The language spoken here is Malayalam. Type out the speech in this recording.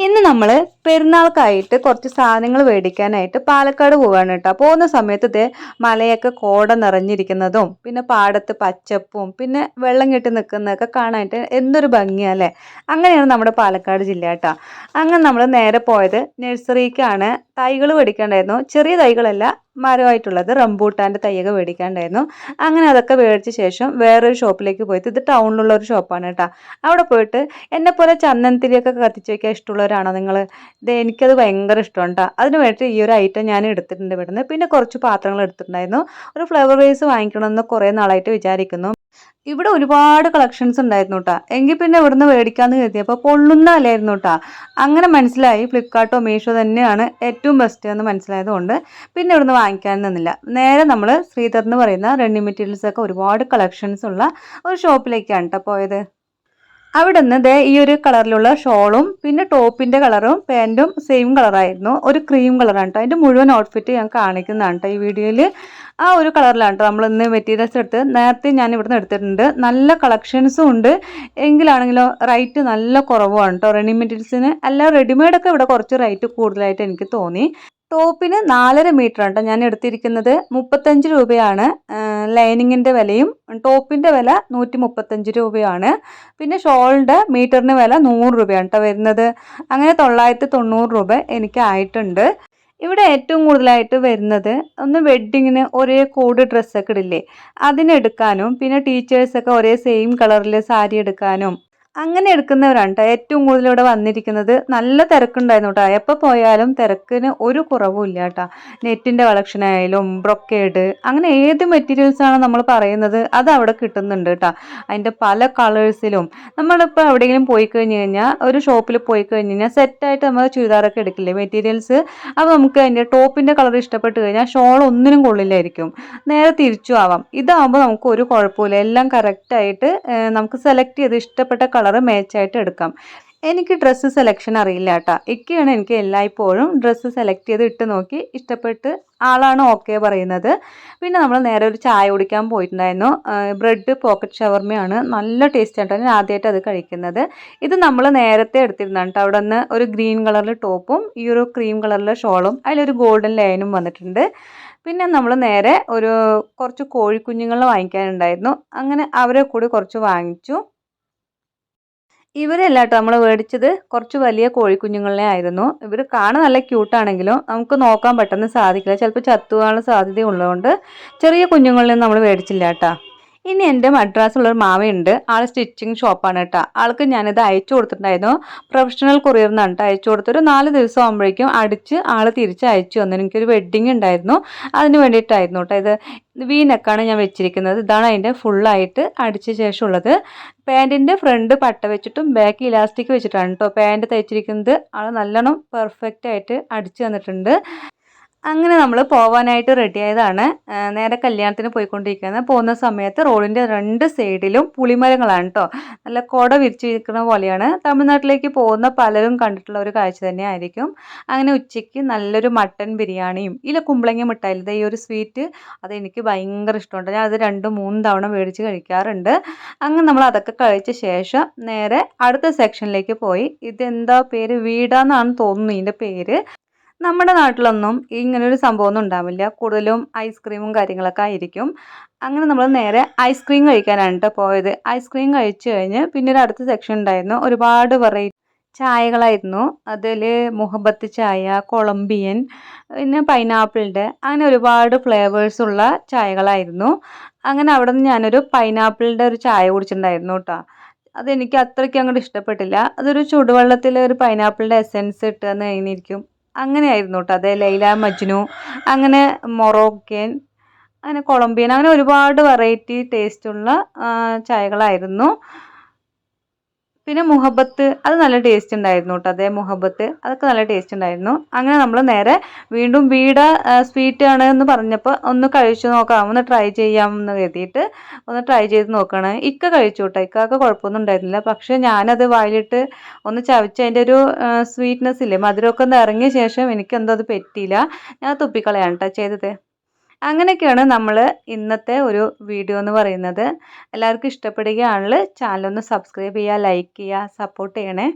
ഇന്ന് നമ്മൾ പെരുന്നാൾക്കായിട്ട് കുറച്ച് സാധനങ്ങൾ മേടിക്കാനായിട്ട് പാലക്കാട് പോവാണ് കേട്ടോ. പോകുന്ന സമയത്ത് ഇതേ മലയൊക്കെ കോട നിറഞ്ഞിരിക്കുന്നതും പിന്നെ പാടത്ത് പച്ചപ്പും പിന്നെ വെള്ളം കെട്ടി നിൽക്കുന്നതൊക്കെ കാണാനായിട്ട് എന്തൊരു ഭംഗിയല്ലേ അങ്ങനെയാണ് നമ്മുടെ പാലക്കാട് ജില്ല കേട്ടോ. അങ്ങനെ നമ്മൾ നേരെ പോയത് നഴ്സറിക്കാണ്. തൈകൾ മേടിക്കാണ്ടായിരുന്നു. ചെറിയ തൈകളല്ല മരമായിട്ടുള്ളത്. റംബൂട്ടാന്റെ തൈയൊക്കെ മേടിക്കാണ്ടായിരുന്നു. അങ്ങനെ അതൊക്കെ മേടിച്ച ശേഷം വേറൊരു ഷോപ്പിലേക്ക് പോയിട്ട് ഇത് ടൗണിലുള്ള ഒരു ഷോപ്പാണ് കേട്ടോ. അവിടെ പോയിട്ട് എന്നെപ്പോലെ ചന്ദനത്തിരിയൊക്കെ കത്തിച്ച് വയ്ക്കാൻ ഇഷ്ടമുള്ളവരാണോ നിങ്ങൾ ഇത് എനിക്കത് ഭയങ്കര ഇഷ്ടമാണ് കേട്ടോ അതിന് വേണ്ടി ഈ ഒരു ഐറ്റം ഞാൻ എടുത്തിട്ടുണ്ട് ഇവിടുന്ന്. പിന്നെ കുറച്ച് പാത്രങ്ങൾ എടുത്തിട്ടുണ്ടായിരുന്നു. ഒരു ഫ്ലവർ വേസ് വാങ്ങിക്കണമെന്ന് കുറേ നാളായിട്ട് വിചാരിക്കുന്നു. ഇവിടെ ഒരുപാട് കളക്ഷൻസ് ഉണ്ടായിരുന്നു കേട്ടോ എങ്കിൽ പിന്നെ ഇവിടുന്ന് മേടിക്കാമെന്ന് കരുതിയപ്പോൾ പൊള്ളുന്ന അല്ലായിരുന്നു കേട്ടോ അങ്ങനെ മനസ്സിലായി. ഫ്ലിപ്കാർട്ടോ മീഷോ തന്നെയാണ് ഏറ്റവും ബെസ്റ്റ് എന്ന് മനസ്സിലായതുകൊണ്ട് പിന്നെ ഇവിടുന്ന് വാങ്ങിക്കാൻ നിന്നില്ല. നേരെ നമ്മൾ ശ്രീധർ എന്ന് പറയുന്ന റണ്ണിങ് മെറ്റീരിയൽസൊക്കെ ഒരുപാട് കളക്ഷൻസ് ഉള്ള ഒരു ഷോപ്പിലേക്കാണ് കേട്ടോ പോയത്. അവിടെ നിന്ന് ദേ ഈ ഒരു കളറിലുള്ള ഷോളും പിന്നെ ടോപ്പിന്റെ കളറും പാന്റും സെയിം കളറായിരുന്നു ഒരു ക്രീം കളറാണ് കേട്ടോ അതിന്റെ മുഴുവൻ ഔട്ട്ഫിറ്റ് ഞാൻ കാണിക്കുന്നതാണ് കേട്ടോ ഈ വീഡിയോയിൽ. ആ ഒരു കളറിലാണ് കേട്ടോ നമ്മൾ ഇന്ന് മെറ്റീരിയൽസ് എടുത്ത് നേരത്തെ ഞാൻ ഇവിടുന്ന് എടുത്തിട്ടുണ്ട്. നല്ല കളക്ഷൻസും ഉണ്ട്. എങ്കിലാണെങ്കിലോ റേറ്റ് നല്ല കുറവാണ് കേട്ടോ റെഡി മെറ്റീരിയൽസിന് അല്ല റെഡിമെയ്ഡൊക്കെ ഇവിടെ കുറച്ച് റേറ്റ് കൂടുതലായിട്ട് എനിക്ക് തോന്നി. ടോപ്പിന് നാലര മീറ്റർ ആണ് ഞാൻ എടുത്തിരിക്കുന്നത്. മുപ്പത്തഞ്ച് രൂപയാണ്. ലൈനിങ്ങിന്റെ വിലയും ടോപ്പിന്റെ വില നൂറ്റി മുപ്പത്തഞ്ച് രൂപയാണ്. പിന്നെ ഷോളിന്റെ മീറ്ററിന് വില നൂറ് രൂപയാണ് കേട്ടോ വരുന്നത്. അങ്ങനെ തൊള്ളായിരത്തി തൊണ്ണൂറ് രൂപ എനിക്ക് ആയിട്ടുണ്ട്. ഇവിടെ ഏറ്റവും കൂടുതലായിട്ട് വരുന്നത് ഒന്ന് വെഡ്ഡിങ്ങിന് ഒരേ കോഡ് ഡ്രസ്സൊക്കെ ഇടില്ലേ? അതിനെടുക്കാനും പിന്നെ ടീച്ചേഴ്സൊക്കെ ഒരേ സെയിം കളറിൽ സാരി എടുക്കാനും അങ്ങനെ എടുക്കുന്നവരാണ് കേട്ടോ ഏറ്റവും കൂടുതൽ ഇവിടെ വന്നിരിക്കുന്നത് നല്ല തിരക്കുണ്ടായിരുന്നു കേട്ടോ എപ്പോൾ പോയാലും തിരക്കിന് ഒരു കുറവും ഇല്ല കേട്ടോ നെറ്റിന്റെ കളക്ഷൻ ആയാലും ബ്രൊക്കേഡ് അങ്ങനെ ഏത് മെറ്റീരിയൽസാണ് നമ്മൾ പറയുന്നത് അത് അവിടെ കിട്ടുന്നുണ്ട് കേട്ടോ അതിന്റെ പല കളേഴ്സിലും നമ്മളിപ്പോൾ എവിടെയെങ്കിലും പോയി കഴിഞ്ഞ് കഴിഞ്ഞാൽ ഒരു ഷോപ്പിൽ പോയി കഴിഞ്ഞ് കഴിഞ്ഞാൽ സെറ്റായിട്ട് നമ്മൾ ചുരിദാറൊക്കെ എടുക്കില്ലേ മെറ്റീരിയൽസ് അപ്പോൾ നമുക്ക് അതിന്റെ ടോപ്പിന്റെ കളർ ഇഷ്ടപ്പെട്ട് കഴിഞ്ഞാൽ ഷോൾ ഒന്നിനും കൊള്ളില്ലായിരിക്കും. നേരെ തിരിച്ചു ആവാം. ഇതാകുമ്പോൾ നമുക്ക് ഒരു കുഴപ്പമില്ല എല്ലാം കറക്റ്റായിട്ട് നമുക്ക് സെലക്ട് ചെയ്ത് ഇഷ്ടപ്പെട്ട കളർ മാച്ചായിട്ട് എടുക്കാം. എനിക്ക് ഡ്രസ്സ് സെലക്ഷൻ അറിയില്ല കേട്ടോ ഇക്കയാണ് എനിക്ക് എല്ലായ്പ്പോഴും ഡ്രസ്സ് സെലക്ട് ചെയ്ത് ഇട്ട് നോക്കി ഇഷ്ടപ്പെട്ട് ആളാണ് ഓക്കെ പറയുന്നത്. പിന്നെ നമ്മൾ നേരെ ഒരു ചായ കുടിക്കാൻ പോയിട്ടുണ്ടായിരുന്നു. ബ്രെഡ് പോക്കറ്റ് ഷവർമയാണ് നല്ല ടേസ്റ്റ് ആയിട്ടോ ഞാൻ ആദ്യമായിട്ട് അത് കഴിക്കുന്നത്. ഇത് നമ്മൾ നേരത്തെ എടുത്തിരുന്നാണ് കേട്ടോ അവിടെ നിന്ന് ഒരു ഗ്രീൻ കളറിൽ ടോപ്പും ഈ ഒരു ക്രീം കളറിലെ ഷോളും അതിലൊരു ഗോൾഡൻ ലൈനും വന്നിട്ടുണ്ട്. പിന്നെ നമ്മൾ നേരെ ഒരു കുറച്ച് കോഴിക്കുഞ്ഞുങ്ങൾ വാങ്ങിക്കാനുണ്ടായിരുന്നു. അങ്ങനെ അവരെ കൂടി കുറച്ച് വാങ്ങിച്ചു. ഇവരല്ല നമ്മൾ മേടിച്ചത് കുറച്ച് വലിയ കോഴിക്കുഞ്ഞുങ്ങളെ ആയിരുന്നു. ഇവർ കാണാൻ നല്ല ക്യൂട്ടാണെങ്കിലും നമുക്ക് നോക്കാൻ പെട്ടെന്ന് സാധിക്കില്ല. ചിലപ്പോൾ ചത്തുവാനുള്ള സാധ്യത ഉള്ളതുകൊണ്ട് ചെറിയ കുഞ്ഞുങ്ങളിൽ നമ്മൾ മേടിച്ചില്ല കേട്ടോ ഇനി എന്റെ മദ്രാസിലുള്ള ഒരു മാവയുണ്ട് ആൾ സ്റ്റിച്ചിങ് ഷോപ്പാണ് കേട്ടോ. ആൾക്ക് ഞാനിത് അയച്ചു കൊടുത്തിട്ടുണ്ടായിരുന്നു. പ്രൊഫഷണൽ കൊറിയർ എന്നാണ് കേട്ടോ അയച്ചു കൊടുത്തൊരു നാല് ദിവസം ആകുമ്പോഴേക്കും അടിച്ച് ആൾ തിരിച്ച് അയച്ചു വന്നു എനിക്കൊരു വെഡ്ഡിങ് ഉണ്ടായിരുന്നു. അതിന് വേണ്ടിയിട്ടായിരുന്നു കേട്ടോ ഇത്. വി നെക്കാണ് ഞാൻ വെച്ചിരിക്കുന്നത്. ഇതാണ് അതിന്റെ ഫുള്ളായിട്ട് അടിച്ച ശേഷമുള്ളത് പാന്റിന്റെ ഫ്രണ്ട് പട്ട വെച്ചിട്ടും ബാക്ക് ഇലാസ്റ്റിക് വെച്ചിട്ടാണ് കേട്ടോ. പാന്റ് തയ്ച്ചിരിക്കുന്നത്. ആൾ നല്ലോണം പെർഫെക്റ്റ് ആയിട്ട് അടിച്ചു തന്നിട്ടുണ്ട്. അങ്ങനെ നമ്മൾ പോവാനായിട്ട് റെഡി ആയതാണ് നേരെ കല്യാണത്തിന് പോയിക്കൊണ്ടിരിക്കുന്നത് പോകുന്ന സമയത്ത് റോഡിന്റെ രണ്ട് സൈഡിലും പുളിമരങ്ങളാണ് കേട്ടോ നല്ല കുട വിരിച്ചിരിക്കുന്ന പോലെയാണ്. തമിഴ്നാട്ടിലേക്ക് പോകുന്ന പലരും കണ്ടിട്ടുള്ള ഒരു കാഴ്ച തന്നെ ആയിരിക്കും അങ്ങനെ ഉച്ചയ്ക്ക് നല്ലൊരു മട്ടൻ ബിരിയാണിയും ഇല്ല കുമ്പളങ്ങ മിഠായി ഈ ഒരു സ്വീറ്റ് അതെനിക്ക് ഭയങ്കര ഇഷ്ടമുണ്ട്. ഞാൻ അത് രണ്ട് മൂന്ന് തവണ മേടിച്ച് കഴിക്കാറുണ്ട്. അങ്ങനെ നമ്മൾ അതൊക്കെ കഴിച്ച ശേഷം നേരെ അടുത്ത സെക്ഷനിലേക്ക് പോയി. ഇതെന്താ പേര്? വീടാന്നാണ് തോന്നുന്നു ഇതിന്റെ പേര്. നമ്മുടെ നാട്ടിലൊന്നും ഇങ്ങനൊരു സംഭവമൊന്നും ഉണ്ടാവില്ല. കൂടുതലും ഐസ്ക്രീമും കാര്യങ്ങളൊക്കെ ആയിരിക്കും. അങ്ങനെ നമ്മൾ നേരെ ഐസ്ക്രീം കഴിക്കാനാണ് കേട്ടോ പോയത്. ഐസ്ക്രീം കഴിച്ചു കഴിഞ്ഞ് പിന്നെ ഒരു അടുത്ത സെക്ഷൻ ഉണ്ടായിരുന്നു. ഒരുപാട് വെറൈറ്റി ചായകളായിരുന്നു. അതിൽ മുഹബത്ത് ചായ കൊളംബിയൻ പിന്നെ പൈനാപ്പിളിന്റെ അങ്ങനെ ഒരുപാട് ഫ്ലേവേഴ്സ് ഉള്ള ചായകളായിരുന്നു. അങ്ങനെ അവിടെ നിന്ന് ഞാനൊരു പൈനാപ്പിളിന്റെ ഒരു ചായ കുടിച്ചിട്ടുണ്ടായിരുന്നു കേട്ടോ അതെനിക്ക് അത്രയ്ക്ക് അങ്ങോട്ട് ഇഷ്ടപ്പെട്ടില്ല. അതൊരു ചുടുവെള്ളത്തിൽ ഒരു പൈനാപ്പിളിന്റെ എസെൻസ് ഇട്ടുതന്നെ കഴിഞ്ഞിരിക്കും. അങ്ങനെയായിരുന്നു കേട്ടോ. അതെ ലൈല മജ്നു അങ്ങനെ മൊറോക്കൻ അങ്ങനെ കൊളംബിയൻ അങ്ങനെ ഒരുപാട് വെറൈറ്റി ടേസ്റ്റുള്ള ചായകളായിരുന്നു. പിന്നെ മുഹബത്ത് അത് നല്ല ടേസ്റ്റ് ഉണ്ടായിരുന്നു കേട്ടോ അതേ മുഹബത്ത്. അതൊക്കെ നല്ല ടേസ്റ്റ് ഉണ്ടായിരുന്നു. അങ്ങനെ നമ്മൾ നേരെ വീണ്ടും വീട സ്വീറ്റ് ആണ് എന്ന് പറഞ്ഞപ്പോൾ ഒന്ന് കഴിച്ചു നോക്കാം ഒന്ന് ട്രൈ ചെയ്യാം എന്ന് കരുതിയിട്ട് ഒന്ന് ട്രൈ ചെയ്ത് നോക്കണം. ഇക്ക കഴിച്ചു കേട്ടോ ഇക്കൊക്കെ കുഴപ്പമൊന്നും ഉണ്ടായിരുന്നില്ല. പക്ഷേ ഞാനത് വായിലിട്ട് ഒന്ന് ചവച്ച് അതിന്റെ ഒരു സ്വീറ്റ്നെസ് ഇല്ലേ മധുരമൊക്കെ ഒന്ന് ഇറങ്ങിയ ശേഷം എനിക്കെന്തോ അത് പറ്റിയില്ല. ഞാൻ തുപ്പിക്കളയാണ് കേട്ടോ ചെയ്തത്. അങ്ങനെയൊക്കെയാണ് നമ്മൾ ഇന്നത്തെ ഒരു വീഡിയോ എന്ന് പറയുന്നത്. എല്ലാവർക്കും ഇഷ്ടപ്പെടുകയാണെങ്കിൽ ഒന്ന് സബ്സ്ക്രൈബ് ചെയ്യുക ലൈക്ക് ചെയ്യുക സപ്പോർട്ട് ചെയ്യണേ.